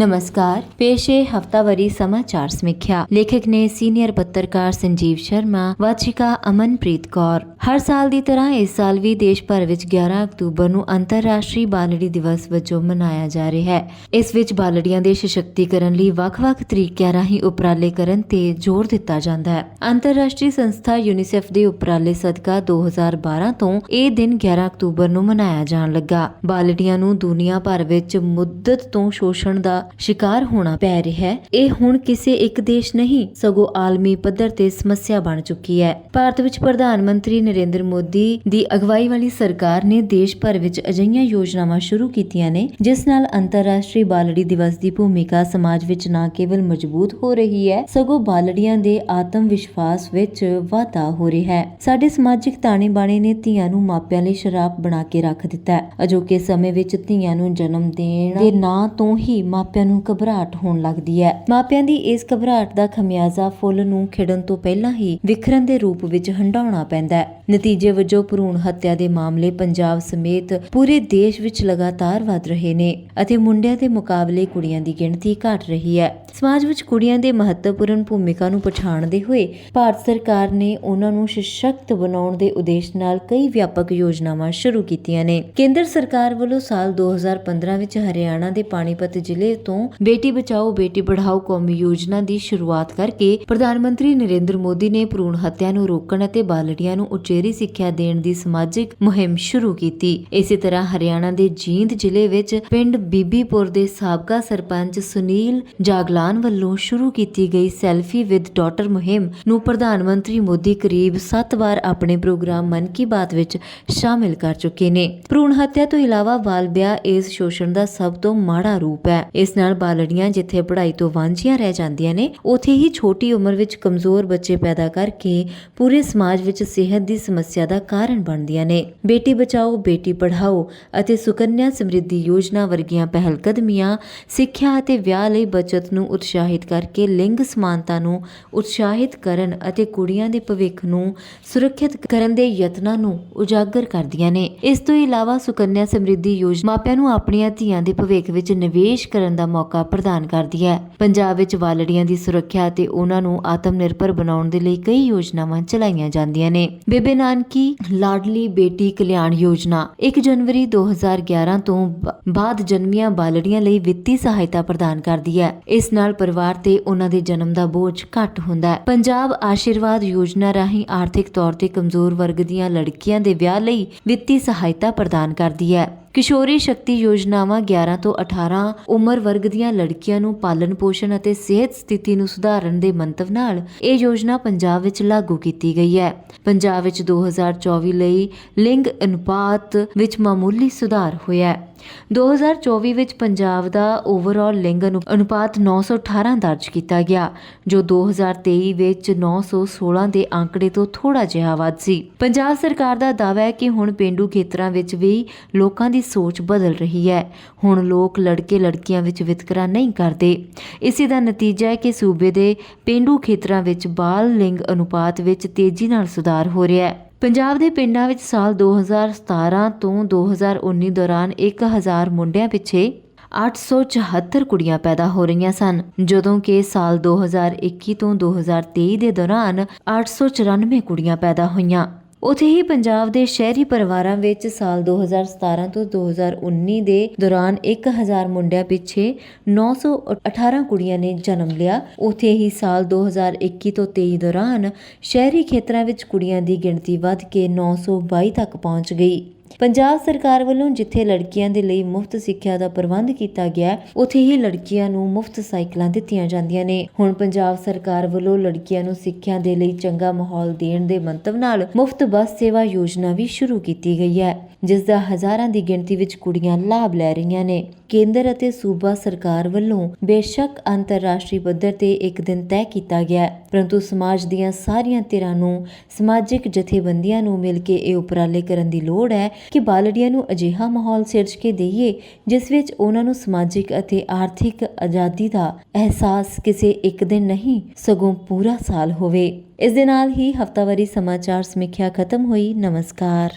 ਨਮਸਕਾਰ ਪੇਸ਼ ਹੈ ਹਫਤਾਵਾਰੀ ਸਮਾਚਾਰ ਸਮੀਖਿਆ ਲੇਖਕ ਨੇ ਸੀਨੀਅਰ ਪੱਤਰਕਾਰ ਸੰਜੀਵ ਸ਼ਰਮਾ ਵਾਚਿਕਾ ਅਮਨਪ੍ਰੀਤ ਕੌਰ ਹਰ ਸਾਲ ਦੀ ਤਰ੍ਹਾਂ ਇਸ ਸਾਲ ਵੀ ਦੇਸ਼ ਭਰ ਵਿੱਚ 11 ਅਕਤੂਬਰ ਨੂੰ ਅੰਤਰਰਾਸ਼ਟਰੀ ਬਾਲੜੀ ਦਿਵਸ ਵਜੋਂ ਮਨਾਇਆ ਜਾ ਰਿਹਾ ਹੈ ਇਸ ਵਿੱਚ ਬਾਲੜੀਆਂ ਦੇ ਸਸ਼ਕਤੀਕਰਨ ਲਈ ਵੱਖ-ਵੱਖ ਤਰੀਕਿਆਂ ਰਾਹੀਂ ਉਪਰਾਲੇ ਕਰਨ ਤੇ ਜ਼ੋਰ ਦਿੱਤਾ ਜਾਂਦਾ ਹੈ ਅੰਤਰਰਾਸ਼ਟਰੀ ਸੰਸਥਾ ਯੂਨੀਸੈਫ ਦੇ ਉਪਰਾਲੇ ਸਦਕਾ 2012 ਤੋਂ ਇਹ ਦਿਨ 11 ਅਕਤੂਬਰ ਨੂੰ ਮਨਾਇਆ ਜਾਣ ਲੱਗਾ ਬਾਲੜੀਆਂ ਨੂੰ ਦੁਨੀਆ ਭਰ ਵਿੱਚ ਮੁੱਦਤ ਤੋਂ ਸ਼ੋਸ਼ਣ ਦਾ ਸ਼ਿਕਾਰ ਹੋਣਾ ਪੈ ਰਿਹਾ ਹੈ। ਇਹ ਹੁਣ ਕਿਸੇ ਇੱਕ ਦੇਸ਼ ਨਹੀਂ, ਸਗੋਂ ਆਲਮੀ ਪੱਧਰ ਤੇ ਸਮੱਸਿਆ ਬਣ ਚੁੱਕੀ ਹੈ। ਭਾਰਤ ਵਿੱਚ ਪ੍ਰਧਾਨ ਮੰਤਰੀ ਨਰਿੰਦਰ ਮੋਦੀ ਦੀ ਅਗਵਾਈ ਵਾਲੀ ਸਰਕਾਰ ਨੇ ਦੇਸ਼ ਭਰ ਵਿੱਚ ਅਜਿਹੀਆਂ ਯੋਜਨਾਵਾਂ ਸ਼ੁਰੂ ਕੀਤੀਆਂ ਨੇ, ਜਿਸ ਨਾਲ ਅੰਤਰਰਾਸ਼ਟਰੀ ਬਾਲੜੀ ਦਿਵਸ ਦੀ ਭੂਮਿਕਾ ਸਮਾਜ ਵਿੱਚ ਨਾ ਕੇਵਲ ਮਜ਼ਬੂਤ ਹੋ ਰਹੀ ਹੈ, ਸਗੋਂ ਬਾਲੜੀਆਂ ਦੇ ਆਤਮ ਵਿਸ਼ਵਾਸ ਵਿੱਚ ਵਾਧਾ ਹੋ ਰਿਹਾ ਹੈ। ਸਾਡੇ ਸਮਾਜਿਕ ਤਾਣੇ ਬਾਣੇ ਨੇ ਧੀਆਂ ਨੂੰ ਮਾਪਿਆਂ ਲਈ ਸ਼ਰਾਪ ਬਣਾ ਕੇ ਰੱਖ ਦਿੱਤਾ ਹੈ। ਅਜੋਕੇ ਸਮੇਂ ਵਿੱਚ ਧੀਆਂ ਨੂੰ ਜਨਮ ਦੇਣ ਦੇ ਨਾਂ ਤੋਂ ਹੀ ਮਾਪਿਆਂ ਨੂੰ ਘਬਰਾਹਟ ਹੋਣ ਲੱਗਦੀ ਹੈ। ਮਾਪਿਆਂ ਦੀ ਇਸ ਘਬਰਾਹਟ ਦਾ ਖਮਿਆਜ਼ਾ ਫੁੱਲ ਨੂੰ ਖਿੜਨ ਤੋਂ ਪਹਿਲਾਂ ਹੀ ਵਿਖਰਨ ਦੇ ਰੂਪ ਵਿੱਚ ਹੰਡਾਉਣਾ ਪੈਂਦਾ ਹੈ। ਨਤੀਜੇ ਵਜੋਂ ਭਰੂਣ ਹੱਤਿਆ ਦੇ ਮਾਮਲੇ ਪੰਜਾਬ ਸਮੇਤ ਪੂਰੇ ਦੇਸ਼ ਵਿੱਚ ਲਗਾਤਾਰ ਵਧ ਰਹੇ ਨੇ ਅਤੇ ਮੁੰਡਿਆਂ ਦੇ ਮੁਕਾਬਲੇ ਕੁੜੀਆਂ ਦੀ ਗਿਣਤੀ ਘਟ ਰਹੀ ਹੈ। ਸਮਾਜ ਵਿੱਚ ਕੁੜੀਆਂ ਦੇ ਮਹੱਤਵਪੂਰਨ ਭੂਮਿਕਾ ਨੂੰ ਪਛਾਣਦੇ ਹੋਏ ਭਾਰਤ ਸਰਕਾਰ ਨੇ ਉਹਨਾਂ ਨੂੰ ਸਸ਼ਕਤ ਬਣਾਉਣ ਦੇ ਉਦੇਸ਼ ਨਾਲ ਕਈ ਵਿਆਪਕ ਯੋਜਨਾਵਾਂ ਸ਼ੁਰੂ ਕੀਤੀਆਂ ਨੇ। ਕੇਂਦਰ ਸਰਕਾਰ ਵੱਲੋਂ ਸਾਲ 2015 ਵਿੱਚ ਹਰਿਆਣਾ ਦੇ ਪਾਣੀਪਤ ਜ਼ਿਲ੍ਹੇ ਤੋਂ ਬੇਟੀ ਬਚਾਓ, ਬੇਟੀ ਪੜ੍ਹਾਓ ਕੌਮੀ ਯੋਜਨਾ ਦੀ ਸ਼ੁਰੂਆਤ ਕਰਕੇ ਪ੍ਰਧਾਨ ਮੰਤਰੀ ਨਰਿੰਦਰ ਮੋਦੀ ਨੇ ਭਰੂਣ ਹੱਤਿਆ ਨੂੰ ਰੋਕਣ ਅਤੇ ਬਾਲੜੀਆਂ ਨੂੰ ਉਚੇਰੀ ਸਿੱਖਿਆ ਦੇਣ ਦੀ ਸਮਾਜਿਕ ਮੁਹਿੰਮ ਸ਼ੁਰੂ ਕੀਤੀ। ਇਸੇ ਤਰ੍ਹਾਂ ਹਰਿਆਣਾ ਦੇ ਜੀਂਦ ਜ਼ਿਲ੍ਹੇ ਵਿੱਚ ਪਿੰਡ ਬੀਬੀਪੁਰ ਦੇ ਸਾਬਕਾ ਸਰਪੰਚ ਸੁਨੀਲ ਜਾਗਲਾਨ ਵੱਲੋਂ ਸ਼ੁਰੂ ਕੀਤੀ ਗਈ ਸੈਲਫੀ ਵਿਦ ਡਾਟਰ ਮੁਹਿੰਮ ਨੂੰ ਪ੍ਰਧਾਨ ਮੰਤਰੀ ਮੋਦੀ ਕਰੀਬ 7 ਵਾਰ ਆਪਣੇ ਪ੍ਰੋਗਰਾਮ ਮਨ ਕੀ ਬਾਤ ਵਿੱਚ ਸ਼ਾਮਿਲ ਕਰ ਚੁੱਕੇ ਨੇ। ਭਰੂਣ ਹੱਤਿਆ ਤੋਂ ਇਲਾਵਾ ਬਾਲ ਵਿਆਹ ਇਸ ਸ਼ੋਸ਼ਣ ਦਾ ਸਭ ਤੋਂ ਮਾੜਾ ਰੂਪ ਹੈ। ਇਸ ਇਸ ਨਾਲ ਬਾਲੜੀਆਂ ਜਿੱਥੇ ਪੜ੍ਹਾਈ ਤੋਂ ਵਾਂਝੀਆਂ ਰਹਿ ਜਾਂਦੀਆਂ ਨੇ, ਉੱਥੇ ਹੀ ਛੋਟੀ ਉਮਰ ਵਿੱਚ ਕਮਜ਼ੋਰ ਬੱਚੇ ਪੈਦਾ ਕਰਕੇ ਪੂਰੇ ਸਮਾਜ ਵਿੱਚ ਸਿਹਤ ਦੀ ਸਮੱਸਿਆ ਦਾ ਕਾਰਨ ਬਣਦੀਆਂ ਨੇ। ਬੇਟੀ ਬਚਾਓ, ਬੇਟੀ ਪੜ੍ਹਾਓ ਅਤੇ ਸੁਕੰਨਿਆ ਸਮਰਿੱਧੀ ਯੋਜਨਾ ਵਰਗੀਆਂ ਪਹਿਲਕਦਮੀਆਂ ਸਿੱਖਿਆ ਅਤੇ ਵਿਆਹ ਲਈ ਬਚਤ ਨੂੰ ਉਤਸ਼ਾਹਿਤ ਕਰਕੇ ਲਿੰਗ ਸਮਾਨਤਾ ਨੂੰ ਉਤਸ਼ਾਹਿਤ ਕਰਨ ਅਤੇ ਕੁੜੀਆਂ ਦੇ ਭਵਿੱਖ ਨੂੰ ਸੁਰੱਖਿਅਤ ਕਰਨ ਦੇ ਯਤਨਾਂ ਨੂੰ ਉਜਾਗਰ ਕਰਦੀਆਂ ਨੇ। ਇਸ ਤੋਂ ਇਲਾਵਾ ਸੁਕੰਨਿਆ ਸਮਰਿੱਧੀ ਯੋਜਨਾ ਮਾਪਿਆਂ ਨੂੰ ਆਪਣੀਆਂ ਧੀਆਂ ਦੇ ਭਵਿੱਖ ਵਿੱਚ ਨਿਵੇਸ਼ ਕਰਨ ਦਾ ਮੌਕਾ ਪ੍ਰਦਾਨ ਕਰਦੀ ਹੈ। ਪੰਜਾਬ ਵਿੱਚ ਬਾਲੜੀਆਂ ਦੀ ਸੁਰੱਖਿਆ ਅਤੇ ਉਹਨਾਂ ਨੂੰ ਆਤਮ ਨਿਰਭਰ ਬਣਾਉਣ ਦੇ ਲਈ ਕਈ ਯੋਜਨਾਵਾਂ ਚਲਾਈਆਂ ਜਾਂਦੀਆਂ ਨੇ। ਬੇਬੇ ਨਾਨਕੀ ਲਾਡਲੀ ਬੇਟੀ ਕਲਿਆਣ ਯੋਜਨਾ 1 ਜਨਵਰੀ 2011 ਤੋਂ ਬਾਅਦ ਜਨਮੀਆਂ ਬਾਲੜੀਆਂ ਲਈ ਵਿੱਤੀ ਸਹਾਇਤਾ ਪ੍ਰਦਾਨ ਕਰਦੀ ਹੈ। ਇਸ ਨਾਲ ਪਰਿਵਾਰ ਤੇ ਉਹਨਾਂ ਦੇ ਜਨਮ ਦਾ ਬੋਝ ਘੱਟ ਹੁੰਦਾ ਹੈ। ਪੰਜਾਬ ਆਸ਼ੀਰਵਾਦ ਯੋਜਨਾ ਰਾਹੀਂ ਆਰਥਿਕ ਤੌਰ ਤੇ ਕਮਜ਼ੋਰ ਵਰਗ ਦੀਆਂ ਲੜਕੀਆਂ ਦੇ ਵਿਆਹ ਲਈ ਵਿੱਤੀ ਸਹਾਇਤਾ ਪ੍ਰਦਾਨ ਕਰਦੀ ਹੈ। ਕਿਸ਼ੋਰੀ ਸ਼ਕਤੀ ਯੋਜਨਾਵਾਂ 11 ਤੋਂ 18 ਉਮਰ ਵਰਗ ਦੀਆਂ ਲੜਕੀਆਂ ਨੂੰ ਪਾਲਣ ਪੋਸ਼ਣ ਅਤੇ ਸਿਹਤ ਸਥਿਤੀ ਨੂੰ ਸੁਧਾਰਨ ਦੇ ਮੰਤਵ ਨਾਲ ਇਹ ਯੋਜਨਾ ਪੰਜਾਬ ਵਿੱਚ ਲਾਗੂ ਕੀਤੀ ਗਈ ਹੈ। ਪੰਜਾਬ ਵਿੱਚ 2024 ਲਈ ਲਿੰਗ ਅਨੁਪਾਤ ਵਿੱਚ ਮਾਮੂਲੀ ਸੁਧਾਰ ਹੋਇਆ ਹੈ। 2024 ਵਿੱਚ ਪੰਜਾਬ ਦਾ ਓਵਰਆਲ ਲਿੰਗ ਅਨੁ- ਅਨੁਪਾਤ 918 ਦਰਜ ਕੀਤਾ ਗਿਆ, ਜੋ 2023 ਵਿੱਚ 916 ਦੇ ਅੰਕੜੇ ਤੋਂ ਥੋੜਾ ਜਿਹਾ ਵੱਧ ਸੀ। ਪੰਜਾਬ ਸਰਕਾਰ ਦਾ ਦਾਅਵਾ ਹੈ ਕਿ ਹੁਣ ਪਿੰਡੂ ਖੇਤਰਾਂ ਵਿੱਚ ਵੀ ਲੋਕਾਂ ਦੀ ਸੋਚ ਬਦਲ ਰਹੀ ਹੈ। ਹੁਣ ਲੋਕ ਲੜਕੇ ਲੜਕੀਆਂ ਵਿੱਚ ਵਿਤਕਰਾ ਨਹੀਂ ਕਰਦੇ। ਇਸੇ ਦਾ ਨਤੀਜਾ ਹੈ ਕਿ ਸੂਬੇ ਦੇ ਪਿੰਡੂ ਖੇਤਰਾਂ ਵਿੱਚ ਬਾਲ ਲਿੰਗ ਅਨੁਪਾਤ ਵਿੱਚ ਤੇਜ਼ੀ ਨਾਲ ਸੁਧਾਰ ਹੋ ਰਿਹਾ ਹੈ। ਪੰਜਾਬ ਦੇ ਪਿੰਡਾਂ ਵਿੱਚ ਸਾਲ 2017 ਤੋਂ 2019 ਦੌਰਾਨ 1000 ਮੁੰਡਿਆਂ ਪਿੱਛੇ 874 ਕੁੜੀਆਂ ਪੈਦਾ ਹੋ ਰਹੀਆਂ ਸਨ। ਜਦੋਂ ਕਿ ਸਾਲ 2021 ਤੋਂ 2023 ਦੇ ਦੌਰਾਨ 894 ਕੁੜੀਆਂ ਪੈਦਾ ਹੋਈਆਂ। ਉਥੇ ਹੀ ਪੰਜਾਬ ਦੇ ਸ਼ਹਿਰੀ ਪਰਿਵਾਰਾਂ ਵਿੱਚ ਸਾਲ 2017 ਤੋਂ 2019 ਦੇ ਦੌਰਾਨ 1000 ਮੁੰਡਿਆਂ ਪਿੱਛੇ 918 ਕੁੜੀਆਂ ਨੇ ਜਨਮ ਲਿਆ। ਉਥੇ ਹੀ ਸਾਲ 2021 ਤੋਂ 23 ਦੌਰਾਨ ਸ਼ਹਿਰੀ ਖੇਤਰਾਂ ਵਿੱਚ ਕੁੜੀਆਂ ਦੀ ਗਿਣਤੀ ਵੱਧ ਕੇ 922 ਤੱਕ ਪਹੁੰਚ ਗਈ। ਪੰਜਾਬ ਸਰਕਾਰ ਵੱਲੋਂ ਜਿੱਥੇ ਲੜਕੀਆਂ ਦੇ ਲਈ ਮੁਫਤ ਸਿੱਖਿਆ ਦਾ ਪ੍ਰਬੰਧ ਕੀਤਾ ਗਿਆ ਉੱਥੇ ਹੀ ਲੜਕੀਆਂ ਨੂੰ ਮੁਫਤ ਸਾਈਕਲਾਂ ਦਿੱਤੀਆਂ ਜਾਂਦੀਆਂ ਨੇ। ਹੁਣ ਪੰਜਾਬ ਸਰਕਾਰ ਵੱਲੋਂ ਲੜਕੀਆਂ ਨੂੰ ਸਿੱਖਿਆ ਦੇ ਲਈ ਚੰਗਾ ਮਾਹੌਲ ਦੇਣ ਦੇ ਮੰਤਵ ਨਾਲ ਮੁਫਤ ਬੱਸ ਸੇਵਾ ਯੋਜਨਾ ਵੀ ਸ਼ੁਰੂ ਕੀਤੀ ਗਈ ਹੈ, ਜਿਸ ਦਾ ਹਜ਼ਾਰਾਂ ਦੀ ਗਿਣਤੀ ਵਿੱਚ ਕੁੜੀਆਂ ਲਾਭ ਲੈ ਰਹੀਆਂ ਨੇ। ਕੇਂਦਰ ਅਤੇ ਸੂਬਾ ਸਰਕਾਰ ਵੱਲੋਂ ਬੇਸ਼ੱਕ ਅੰਤਰਰਾਸ਼ਟਰੀ ਪੱਧਰ ਤੇ ਇੱਕ ਦਿਨ ਤੈਅ ਕੀਤਾ ਗਿਆ ਪਰੰਤੂ ਸਮਾਜ ਦੀਆਂ ਸਾਰੀਆਂ ਧਿਰਾਂ ਨੂੰ, ਸਮਾਜਿਕ ਜਥੇਬੰਦੀਆਂ ਨੂੰ ਮਿਲ ਕੇ ਇਹ ਉਪਰਾਲੇ ਕਰਨ ਦੀ ਲੋੜ ਹੈ ਕਿ ਬਾਲੜੀਆਂ ਨੂੰ ਅਜਿਹਾ ਮਾਹੌਲ ਸਿਰਜ ਕੇ ਦਈਏ, ਜਿਸ ਵਿੱਚ ਉਹਨਾਂ ਨੂੰ ਸਮਾਜਿਕ ਅਤੇ ਆਰਥਿਕ ਆਜ਼ਾਦੀ ਦਾ ਅਹਿਸਾਸ ਕਿਸੇ ਇੱਕ ਦਿਨ ਨਹੀਂ, ਸਗੋਂ ਪੂਰਾ ਸਾਲ ਹੋਵੇ। ਇਸ ਦੇ ਨਾਲ ਹੀ ਹਫਤਾਵਾਰੀ ਸਮਾਚਾਰ ਸਮੀਖਿਆ ਖਤਮ ਹੋਈ। ਨਮਸਕਾਰ।